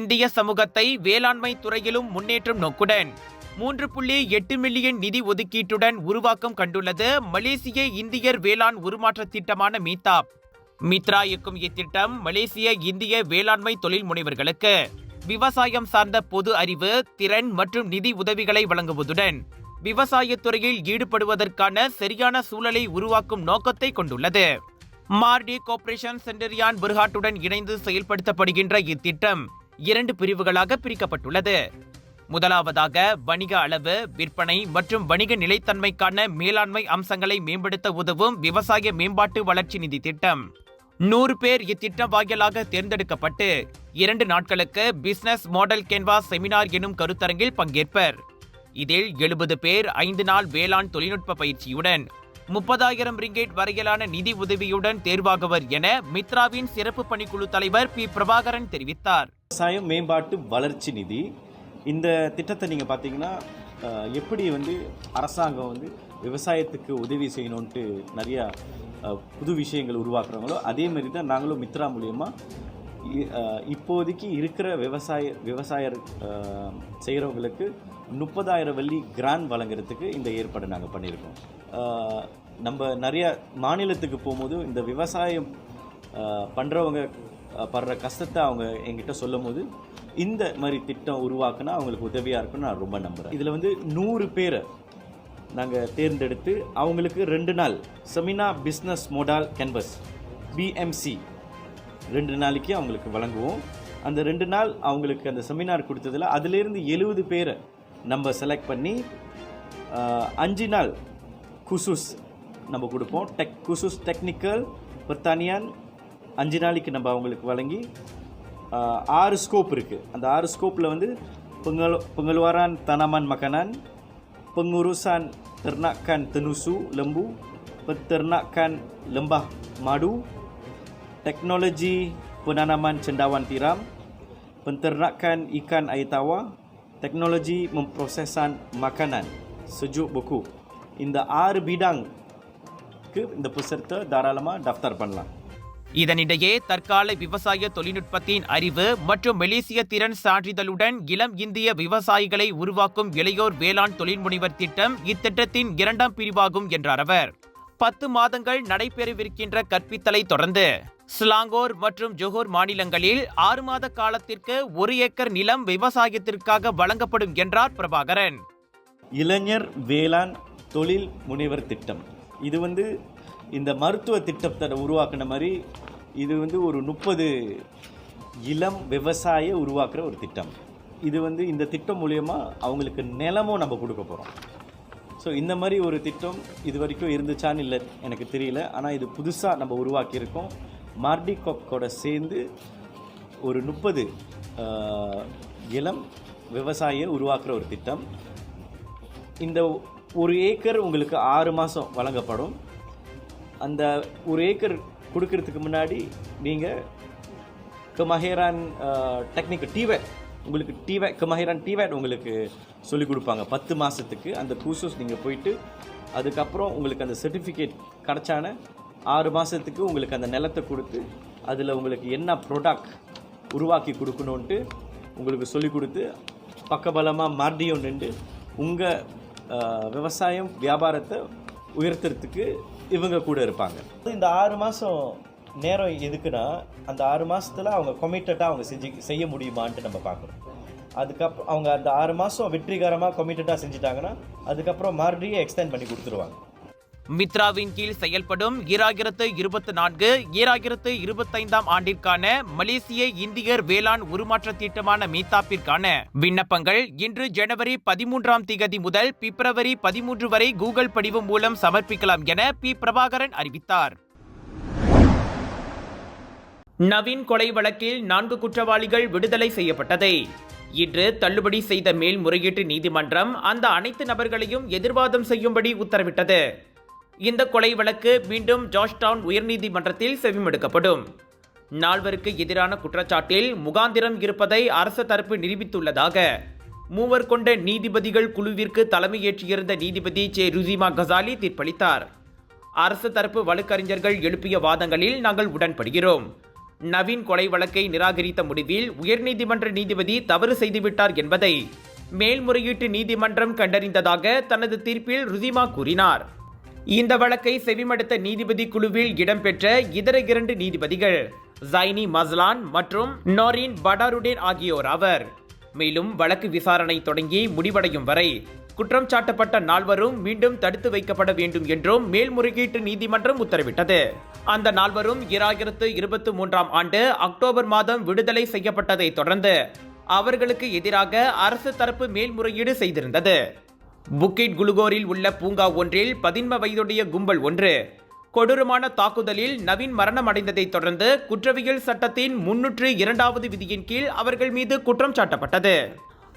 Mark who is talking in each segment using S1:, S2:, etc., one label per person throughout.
S1: இந்திய சமூகத்தை வேளாண்மை துறையிலும் முன்னேற்றும் நோக்குடன் மூன்று புள்ளி எட்டு மில்லியன் நிதி ஒதுக்கீட்டுடன் உருவாக்கம் கண்டுள்ளது மலேசிய இந்தியர் வேளாண் உருமாற்ற திட்டமான மீதாப் மித்ரா இயக்கும் இத்திட்டம் மலேசிய இந்திய வேளாண்மை தொழில் முனைவர்களுக்கு விவசாயம் சார்ந்த பொது அறிவு திறன் மற்றும் நிதி உதவிகளை வழங்குவதுடன் விவசாயத்துறையில் ஈடுபடுவதற்கான சரியான சூழலை உருவாக்கும் நோக்கத்தை கொண்டுள்ளது. மார்டி கோஆபரேஷன் சென்டரியான் புர்ஹாட்டுடன் இணைந்து செயல்படுத்தப்படுகின்ற இத்திட்டம் இரண்டு பிரிவுகளாக பிரிக்கப்பட்டுள்ளது. முதலாவதாக வணிக அளவு விற்பனை மற்றும் வணிக நிலைத்தன்மைக்கான மேலாண்மை அம்சங்களை மேம்படுத்த உதவும் விவசாய மேம்பாட்டு வளர்ச்சி நிதி திட்டம். நூறு பேர் இத்திட்டம் வாயிலாக தேர்ந்தெடுக்கப்பட்டு இரண்டு நாட்களுக்கு பிசினஸ் மாடல் கேன்வாஸ் செமினார் எனும் கருத்தரங்கில் பங்கேற்பர். இதில் எழுபது பேர் ஐந்து நாள் வேளாண் தொழில்நுட்ப பயிற்சியுடன் முப்பதாயிரம் ரிங்கேட் வரையிலான நிதி உதவியுடன் தேர்வாகுவர் என மித்ராவின் சிறப்பு பணிக்குழு தலைவர் பி. பிரபாகரன் தெரிவித்தார்.
S2: விவசாயம் மேம்பாட்டு வளர்ச்சி நிதி. இந்த திட்டத்தை நீங்கள் பார்த்தீங்கன்னா எப்படி வந்து அரசாங்கம் வந்து விவசாயத்துக்கு உதவி செய்யணுன்ட்டு நிறையா புது விஷயங்கள் உருவாக்குறாங்களோ அதே மாதிரி தான் நாங்களும் மித்ரா மூலியமாக இப்போதைக்கு இருக்கிற விவசாய விவசாயர் செய்கிறவங்களுக்கு முப்பதாயிரம் வெள்ளி கிராண்ட் வழங்குறதுக்கு இந்த ஏற்பாடு நாங்கள் பண்ணியிருக்கோம். நம்ம நிறைய மாநிலத்துக்கு போகும்போது இந்த விவசாயம் பண்ணுறவங்க படுற கஷ்டத்தை அவங்க என்கிட்ட சொல்லும் போது இந்த மாதிரி திட்டம் உருவாக்குனா அவங்களுக்கு உதவியாக இருக்கும்னு நான் ரொம்ப நம்புகிறேன் இதில் வந்து நூறு பேரை நாங்கள் தேர்ந்தெடுத்து அவங்களுக்கு ரெண்டு நாள் seminar business model canvas BMC ரெண்டு நாளைக்கு அவங்களுக்கு வழங்குவோம். அந்த ரெண்டு நாள் அவங்களுக்கு அந்த செமினார் கொடுத்ததில் அதிலேருந்து எழுபது பேரை நம்ம செலக்ட் பண்ணி அஞ்சு நாள் குசுஸ் நம்ம கொடுப்போம் டெக் குசுஸ் டெக்னிக்கல் பெர்தானியான் அஞ்சு நாளைக்கு நம்ம அவங்களுக்கு வழங்கி ஆஹ், ஆறு ஸ்கோப் இருக்குது அந்த ஆறு ஸ்கோப்பில் வந்து pengal pengeluaran tanaman makanan pengurusan ternakan tenusu lembu peternakan lembah madu teknologi penanaman cendawan tiram penternakan ikan air tawar teknologi memprosesan makanan sejuk beku இந்த ஆறு பீடாங்க்கு இந்த புசரத்தை தாராளமாக டஃப்தார் பண்ணலாம்.
S1: இதனிடையே தற்கால விவசாய தொழில்நுட்பத்தின் அறிவு மற்றும் மலேசிய திறன் சான்றிதழுடன் இளம் இந்திய விவசாயிகளை உருவாக்கும் இளையோர் வேளாண் தொழில்முனைவர் திட்டம் இத்திட்டத்தின் இரண்டாம் பிரிவாகும் என்றார் அவர். பத்து மாதங்கள் நடைபெறவிருக்கின்ற கற்பித்தலை தொடர்ந்து ஸ்லாங்கோர் மற்றும் ஜொஹோர் மாநிலங்களில் ஆறு மாத காலத்திற்கு ஒரு ஏக்கர் நிலம் விவசாயத்திற்காக வழங்கப்படும் என்றார் பிரபாகரன்.
S2: இளைஞர் வேளாண் தொழில் முனைவர் திட்டம். இது வந்து இந்த மருத்துவ திட்டத்தை உருவாக்குன மாதிரி இது வந்து ஒரு முப்பது இளம் விவசாய உருவாக்குற ஒரு திட்டம். இது வந்து இந்த திட்டம் மூலயமா அவங்களுக்கு நிலமும் நம்ம கொடுக்க போகிறோம் ஸோ இந்த மாதிரி ஒரு திட்டம் இது வரைக்கும் இருந்துச்சான்னு இல்லை எனக்கு தெரியல. ஆனால் இது புதுசாக நம்ம உருவாக்கியிருக்கோம். மார்டி கூட சேர்ந்து ஒரு முப்பது இளம் விவசாயியை உருவாக்குற ஒரு திட்டம். இந்த ஒரு ஏக்கர் உங்களுக்கு ஆறு மாதம் வழங்கப்படும். அந்த ஒரு ஏக்கர் கொடுக்கறதுக்கு முன்னாடி நீங்கள் கமஹேரான் டெக்னிக் டிவேட் உங்களுக்கு டிவேட் கமஹேரான் டிவேட் உங்களுக்கு சொல்லிக் கொடுப்பாங்க. பத்து மாதத்துக்கு அந்த கூசஸ் நீங்கள் போயிட்டு அதுக்கப்புறம் உங்களுக்கு அந்த சர்டிஃபிகேட் கிடச்சான ஆறு மாதத்துக்கு உங்களுக்கு அந்த நிலத்தை கொடுத்து அதில் உங்களுக்கு என்ன ப்ரொடக்ட் உருவாக்கி கொடுக்கணுன்ட்டு உங்களுக்கு சொல்லிக் கொடுத்து பக்கபலமாக மறுபடியும் நின்று உங்கள் விவசாயம் வியாபாரத்தை உயர்த்துறதுக்கு இவங்க கூட இருப்பாங்க. இந்த ஆறு மாதம் நேரம் எதுக்குன்னா அந்த ஆறு மாதத்தில் அவங்க கொமிட்டடாக அவங்க செஞ்சு செய்ய முடியுமான்ட்டு நம்ம பார்க்குறோம் அதுக்கப்புறம் அவங்க அந்த ஆறு மாதம் வெற்றிகரமாக கொமிட்டடாக செஞ்சுட்டாங்கன்னா அதுக்கப்புறம் மறுபடியும் எக்ஸ்டெண்ட் பண்ணி கொடுத்துருவாங்க.
S1: மித்ராவின் கீழ் செயல்படும் ஈராயிரத்து இருபத்தி நான்கு ஈராயிரத்து இருபத்தைந்தாம் ஆண்டிற்கான மலேசிய இந்தியர் வேளாண் உருமாற்ற திட்டமான மீதாப்பிற்கான விண்ணப்பங்கள் இன்று ஜனவரி பதிமூன்றாம் திகதி முதல் பிப்ரவரி பதிமூன்று வரை கூகுள் படிவம் மூலம் சமர்ப்பிக்கலாம் என பி பிரபாகரன் அறிவித்தார். நவீன் கொலை வழக்கில் நான்கு குற்றவாளிகள் விடுதலை செய்யப்பட்டதை இன்று தள்ளுபடி செய்த மேல்முறையீட்டு நீதிமன்றம் அந்த அனைத்து நபர்களையும் எதிர்வாதம் செய்யும்படி உத்தரவிட்டது. இந்த கொலை வழக்கு மீண்டும் ஜார்ஜ்டவுன் உயர்நீதிமன்றத்தில் செவிமடுக்கப்படும் நால்வருக்கு எதிரான குற்றச்சாட்டில் முகாந்திரம் இருப்பதை அரசு தரப்பு நிரூபித்துள்ளதாக மூவர் கொண்ட நீதிபதிகள் குழுவிற்கு தலைமையேற்றிருந்த நீதிபதி சே ருசிமா கசாலி தீர்ப்பளித்தார். அரசு தரப்பு வழக்கறிஞர்கள் எழுப்பிய வாதங்களில் நாங்கள் உடன்படுகிறோம். நவீன் கொலை வழக்கை நிராகரித்த முடிவில் உயர்நீதிமன்ற நீதிபதி தவறு செய்துவிட்டார் என்பதை மேல்முறையீட்டு நீதிமன்றம் கண்டறிந்ததாக தனது தீர்ப்பில் ருசிமா கூறினார். இந்த வழக்கை செவிமடுத்த நீதிபதி குழுவில் இடம்பெற்ற இதர இரண்டு நீதிபதிகள் ஜைனி மஸ்லான் மற்றும் நோரின் படாருடேன் ஆகியோர் அவர் மேலும் வழக்கு விசாரணை தொடங்கி முடிவடையும் வரை குற்றம் சாட்டப்பட்ட நால்வரும் மீண்டும் தடுத்து வைக்கப்பட வேண்டும் என்றும் மேல்முறையீட்டு நீதிமன்றம் உத்தரவிட்டது. அந்த நால்வரும் இராயிரத்து இருபத்தி மூன்றாம் ஆண்டு அக்டோபர் மாதம் விடுதலை செய்யப்பட்டதை தொடர்ந்து அவர்களுக்கு எதிராக அரசு தரப்பு மேல்முறையீடு செய்திருந்தது. புக்கிட் குலுகோரில் உள்ள பூங்கா ஒன்றில் பதின்ம வயதுடைய கும்பல் ஒன்று. கொடூரமான தாக்குதலில் நவீன் மரணம் அடைந்ததைத் தொடர்ந்து குற்றவியல் சட்டத்தின் முன்னூற்று இரண்டாவது விதியின் கீழ் அவர்கள் மீது குற்றம் சாட்டப்பட்டது.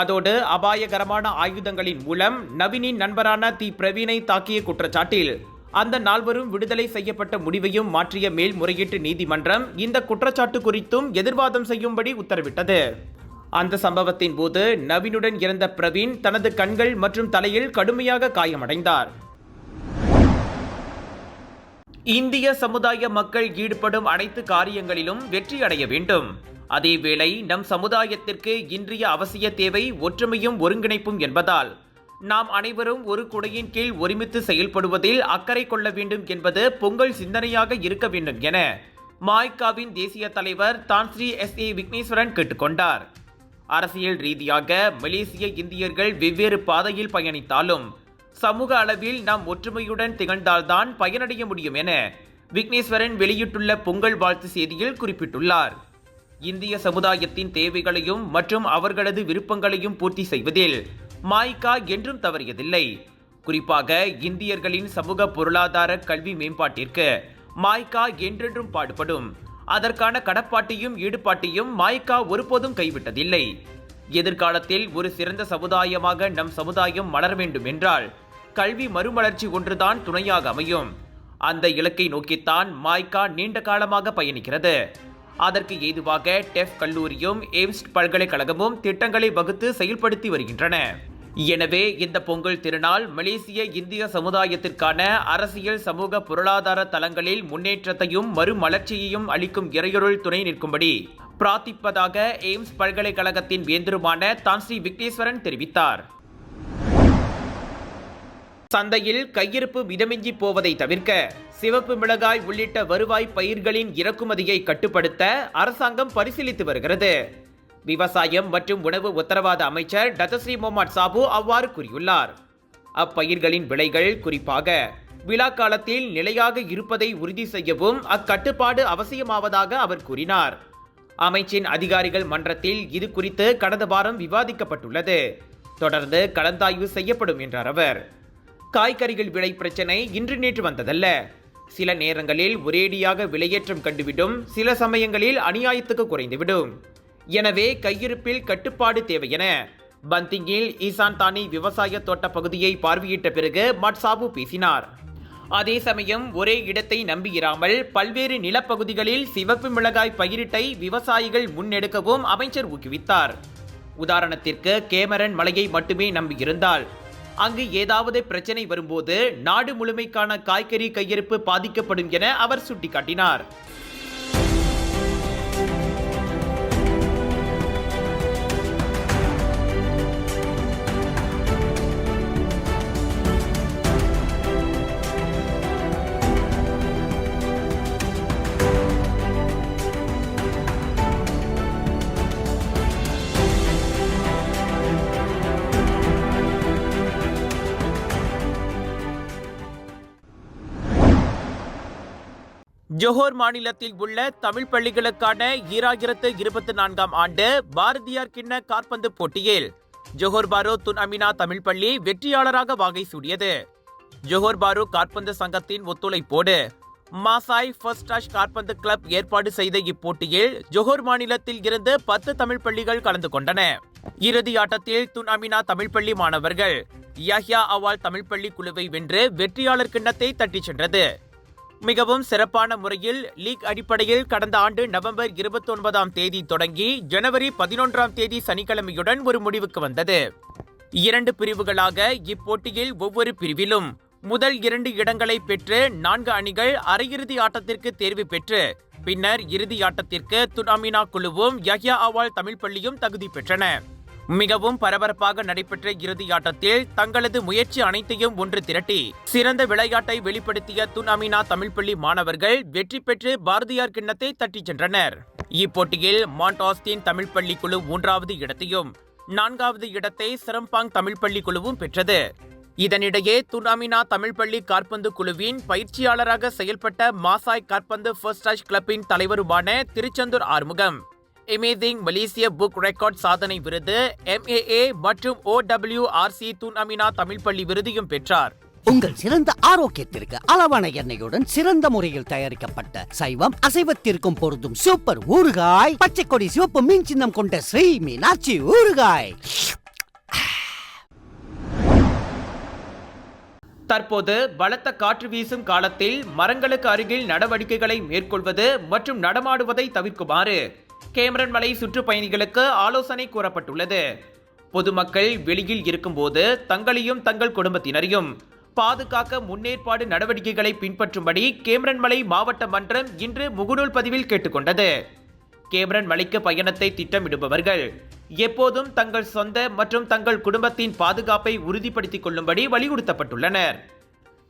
S1: அதோடு அபாயகரமான ஆயுதங்களின் மூலம் நவீனின் நண்பரான தி பிரவீனை தாக்கிய குற்றச்சாட்டில் அந்த நால்வரும் விடுதலை செய்யப்பட்ட முடிவையும் மாற்றிய மேல்முறையீட்டு நீதிமன்றம் இந்த குற்றச்சாட்டு குறித்தும் எதிர்வாதம் செய்யும்படி உத்தரவிட்டது. அந்த சம்பவத்தின் போது நவீனுடன் இறந்த பிரவீன் தனது கண்கள் மற்றும் தலையில் கடுமையாக காயமடைந்தார். இந்திய சமுதாய மக்கள் ஈடுபடும் அனைத்து காரியங்களிலும் வெற்றி அடைய வேண்டும். அதேவேளை நம் சமுதாயத்திற்கு இன்றைய அவசிய தேவை ஒற்றுமையும் ஒருங்கிணைப்பும் என்பதால். நாம் அனைவரும் ஒரு குடையின் கீழ் ஒருமித்து செயல்படுவதில் அக்கறை கொள்ள வேண்டும் என்பது பொங்கல் சிந்தனையாக இருக்க வேண்டும் என மாய்காவின் தேசிய தலைவர் தான்ஸ்ரீ எஸ் ஏ விக்னேஸ்வரன் கேட்டுக்கொண்டார். அரசியல் ரீதியாக மலேசிய இந்தியர்கள் வெவ்வேறு பாதையில் பயணித்தாலும் சமூக அளவில் நாம் ஒற்றுமையுடன் திகழ்ந்தால்தான் பயனடைய முடியும் என விக்னேஸ்வரன் வெளியிட்டுள்ள பொங்கல் வாழ்த்து செய்தியில் குறிப்பிட்டுள்ளார். இந்திய சமுதாயத்தின் தேவைகளையும் மற்றும் அவர்களது விருப்பங்களையும் பூர்த்தி செய்வதில் மாய்கா என்றும் தவறியதில்லை. குறிப்பாக இந்தியர்களின் சமூக பொருளாதார கல்வி மேம்பாட்டிற்கு மாய்கா என்றென்றும் பாடுபடும். அதற்கான கடப்பாட்டையும் ஈடுபாட்டையும் மாய்கா ஒருபோதும் கைவிட்டதில்லை. எதிர்காலத்தில் ஒரு சிறந்த சமுதாயமாக நம் சமுதாயம் மலர வேண்டும் என்றால் கல்வி மறுமலர்ச்சி ஒன்றுதான் துணையாக அமையும். அந்த இலக்கை நோக்கித்தான் மாய்கா நீண்ட காலமாக பயணிக்கிறது. அதற்கு ஏதுவாக டெஃப் கல்லூரியும் எய்ம்ஸ் பல்கலைக்கழகமும் திட்டங்களை வகுத்து செயல்படுத்தி வருகின்றன. எனவே இந்த பொங்கல் திருநாள் மலேசிய இந்திய சமுதாயத்திற்கான அரசியல் சமூக பொருளாதார தளங்களில் முன்னேற்றத்தையும் மறுமலர்ச்சியையும் அளிக்கும் இறையொருள் துணை நிற்கும்படி பிரார்த்திப்பதாக எய்ம்ஸ் பல்கலைக்கழகத்தின் வேந்தருமான தான்ஸ்ரீ விக்னேஸ்வரன் தெரிவித்தார். சந்தையில் கையிருப்பு மிதமிஞ்சி போவதை தவிர்க்க சிவப்பு மிளகாய் உள்ளிட்ட வருவாய் பயிர்களின் இறக்குமதியை கட்டுப்படுத்த அரசாங்கம் பரிசீலித்து வருகிறது. விவசாயம் மற்றும் உணவு உத்தரவாத அமைச்சர் டத்தஸ்ரீ மொமாட் சாபு அவ்வாறு கூறியுள்ளார். அப்பயிர்களின் விலைகள் குறிப்பாக விழா காலத்தில் நிலையாக இருப்பதை உறுதி செய்யவும் அக்கட்டுப்பாடு அவசியமாவதாக அவர் கூறினார். அமைச்சின் அதிகாரிகள் மன்றத்தில் இது குறித்து கடந்த வாரம் விவாதிக்கப்பட்டுள்ளது. தொடர்ந்து கலந்தாய்வு செய்யப்படும் என்றார் அவர். காய்கறிகள் விலை பிரச்சனை இன்று நேற்று வந்ததல்ல. சில நேரங்களில் ஒரேடியாக விலையேற்றம் கண்டுவிடும் சில சமயங்களில் அநியாயத்துக்கு குறைந்துவிடும். எனவே கையிருப்பில் கட்டுப்பாடு தேவை என பந்திங்கில் ஈசான் தானி விவசாய தோட்ட பகுதியை பார்வையிட்ட பிறகு மட்சாபு பேசினார். அதே சமயம் ஒரே இடத்தை நம்பியிராமல் பல்வேறு நிலப்பகுதிகளில் சிவப்பு மிளகாய் பயிரிட்டை விவசாயிகள் முன்னெடுக்கவும் அமைச்சர் ஊக்குவித்தார். உதாரணத்திற்கு கேமரன் மலையை மட்டுமே நம்பியிருந்தால். அங்கு ஏதாவது பிரச்சனை வரும்போது நாடு முழுமைக்கான காய்கறி கையிருப்பு பாதிக்கப்படும் என அவர் சுட்டிக்காட்டினார். ஜோஹர் மாநிலத்தில் உள்ள தமிழ் பள்ளிகளுக்கான ஈராயிரத்து இருபத்தி நான்காம் ஆண்டு பாரதியார் கிண்ண காற்பந்து போட்டியில் ஜோஹர் பாரு துன் அமினா தமிழ் பள்ளி வெற்றியாளராக வாகை சூடியது. ஜோஹர் பாரு காற்பந்து சங்கத்தின் ஒத்துழைப்போடு மாசாய் ஃபர்ஸ்ட் டாஷ் காற்பந்து கிளப் ஏற்பாடு செய்த இப்போட்டியில் ஜோஹர் மாநிலத்தில் இருந்து பத்து தமிழ் பள்ளிகள் கலந்து கொண்டன. இறுதி ஆட்டத்தில் துன் அமினா தமிழ் பள்ளி மாணவர்கள் யஹ்யா அவால் தமிழ் பள்ளி குழுவை வென்று வெற்றியாளர் கிண்ணத்தை தட்டிச் சென்றது. மிகவும் சிறப்பான முறையில் லீக் அடிப்படையில் கடந்த ஆண்டு நவம்பர் இருபத்தி ஒன்பதாம் தேதி தொடங்கி ஜனவரி பதினொன்றாம் தேதி சனிக்கிழமையுடன் ஒரு முடிவுக்கு வந்தது. இரண்டு பிரிவுகளாக இப்போட்டியில் ஒவ்வொரு பிரிவிலும் முதல் இரண்டு இடங்களை பெற்று நான்கு அணிகள் அரையிறுதி ஆட்டத்திற்கு தேர்வு பெற்று பின்னர் இறுதி ஆட்டத்திற்கு துனாமினா குழுவும் யஹ்யா அவால் தமிழ் பள்ளியும் தகுதி பெற்றன. மிகவும் பரபரப்பாக நடைபெற்ற இறுதியாட்டத்தில் தங்களது முயற்சி அனைத்தையும் ஒன்று திரட்டி சிறந்த விளையாட்டை வெளிப்படுத்திய துனாமினா தமிழ் பள்ளி மாணவர்கள் வெற்றி பெற்று பாரதியார் கிண்ணத்தை தட்டிச் சென்றனர். இப்போட்டியில் மாண்டாஸ்டின் தமிழ் பள்ளி குழு மூன்றாவது இடத்தையும் நான்காவது இடத்தை சிரம்பாங் தமிழ் பள்ளி குழுவும் பெற்றது. இதனிடையே துனாமினா தமிழ் பள்ளி காற்பந்து குழுவின் பயிற்சியாளராக செயல்பட்ட மாசாய் காற்பந்து ஃபர்ஸ்ட் கிளப்பின் தலைவருமான Tiruchendur Arumugam. Amazing Malaysia book record சாதனை விருது எம்ஏஏ மற்றும் ஓடபிள்யூஆர்சி துனாமினா தமிழ் பள்ளி விருதையும் பெற்றார்.
S3: உங்கள் சிறந்த ஆரோக்கியத்திற்கு அளவான எண்ணெயுடன் சிறந்த முறையில் தயாரிக்கப்பட்ட சைவம் அசைவத்திற்கும் பொருந்தும் சூப்பர் ஊறுகாய் பச்சை கொடி சிவப்பு மீன் சின்னம் கொண்ட ஸ்ரீ மீனாட்சி ஊறுகாய்.
S1: தற்போது பலத்த காற்று வீசும் காலத்தில் மரங்களுக்கு அருகில் நடவடிக்கைகளை மேற்கொள்வது மற்றும் நடமாடுவதை தவிர்க்குமாறு கேமரன் மலை சுற்றுப்பயணிகளுக்கு ஆலோசனை கூறப்பட்டுள்ளது. பொதுமக்கள் வெளியில் இருக்கும்போது தங்களையும் தங்கள் குடும்பத்தினரையும் பாதுகாக்க முன்னேற்பாடு நடவடிக்கைகளை பின்பற்றும்படி கேமரன் மலை மாவட்ட மன்றம் இன்று முகநூல் பதிவில் கேட்டுக்கொண்டது. கேமரன் மலைக்கு பயணத்தை திட்டமிடுபவர்கள் எப்போதும் தங்கள் சொந்த மற்றும் தங்கள் குடும்பத்தின் பாதுகாப்பை உறுதிப்படுத்திக் கொள்ளும்படி வலியுறுத்தப்பட்டுள்ளனர்.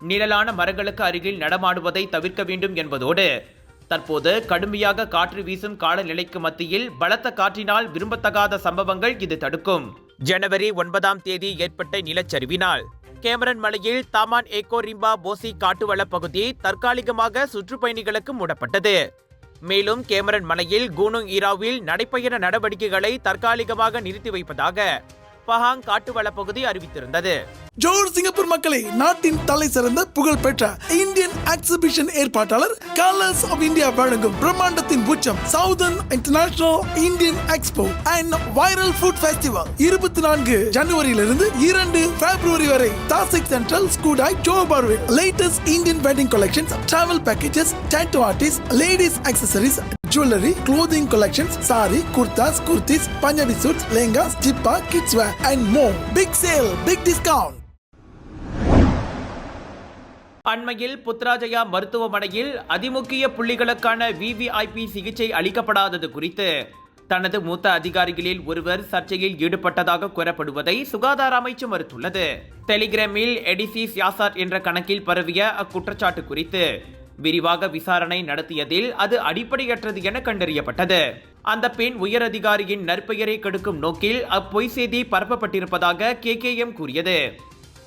S1: நிழலான மரங்களுக்கு அருகில் நடமாடுவதை தவிர்க்க வேண்டும் என்பதோடு தற்போது கடுமையாக காற்று வீசும் காலநிலைக்கு மத்தியில் பலத்த காற்றினால் விரும்பத்தகாத சம்பவங்கள் இது தடுக்கும். ஜனவரி ஒன்பதாம் தேதி ஏற்பட்ட நிலச்சரிவினால் கேமரன் மலையில் தாமான் ஏகோ ரிம்பா போசி காட்டுவள பகுதி தற்காலிகமாக சுற்றுப்பயணிகளுக்கு மூடப்பட்டது. மேலும் கேமரன் மலையில் கூனுங் ஈராவில் நடைபயண நடவடிக்கைகளை தற்காலிகமாக நிறுத்தி வைப்பதாக பஹாங் காட்டு வளப்பகுதி அறிவித்திருந்தது.
S4: ஜோர் சிங்கப்பூர் மக்களை நாட்டின் தலை சிறந்த புகழ் பெற்ற இந்தியன் எக்ஸிபிஷன் ஏற்பாட்டாளர் கலர்ஸ் ஆஃப் இந்தியா வழங்கும் பிரம்மாண்டத்தின் உச்சம் southern international Indian expo and viral food festival இருபத்தி நான்கு ஜனவரியிலிருந்து இரண்டு பிப்ரவரி வரை தாசிக் central Skudai ஜோபார்வில் latest Indian wedding collections travel packages tattoo artist ladies accessories jewelry, clothing collections, sari, kurtas, kurtis, Punjabi suits, lehengas, jippa, kids wear, and more. Big sale, big discount.
S1: அண்மையில் Putrajaya மருத்துவமனையில் அதிமுக்கிய புள்ளிகளுக்கான VVIP சிகிச்சை அளிக்கப்படாதது குறித்து தனது மூத்த அதிகாரிகளில் ஒருவர் சர்ச்சையில் ஈடுபட்டதாக கூறப்படுவதை சுகாதார அமைச்சு மறுத்துள்ளது டெலிகிராமில் எடிசி சியாசாட் என்ற கணக்கில் பரவிய அக்குற்றச்சாட்டு குறித்து விரிவாக விசாரணை நடத்தியதில் அது அடிப்படையற்றது என கண்டறியப்பட்டது. அந்த பெண் உயரதிகாரியின் நற்பெயரை கெடுக்கும் நோக்கில் அப்பொய் செய்தி பரப்பப்பட்டிருப்பதாக கேகேஎம் கூறியது.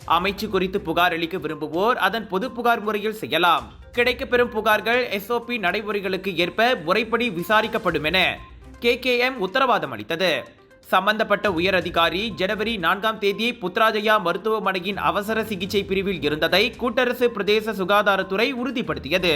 S1: அமைச்சு குறித்து புகார் அளிக்க விரும்புவோர் அதன் பொது புகார் முறையில் செய்யலாம். கிடைக்கப்பெறும் புகார்கள் எஸ்ஓபி நடைமுறைகளுக்கு ஏற்ப முறைப்படி விசாரிக்கப்படும் என கேகேஎம் உத்தரவாதம் அளித்தது. சம்பந்தப்பட்ட உயர் அதிகாரி ஜனவரி நான்காம் தேதி புத்ராஜயா மருத்துவமனையின் அவசர சிகிச்சை பிரிவில் இருந்ததை கூட்டரசு பிரதேச சுகாதாரத்துறை உறுதிப்படுத்தியது.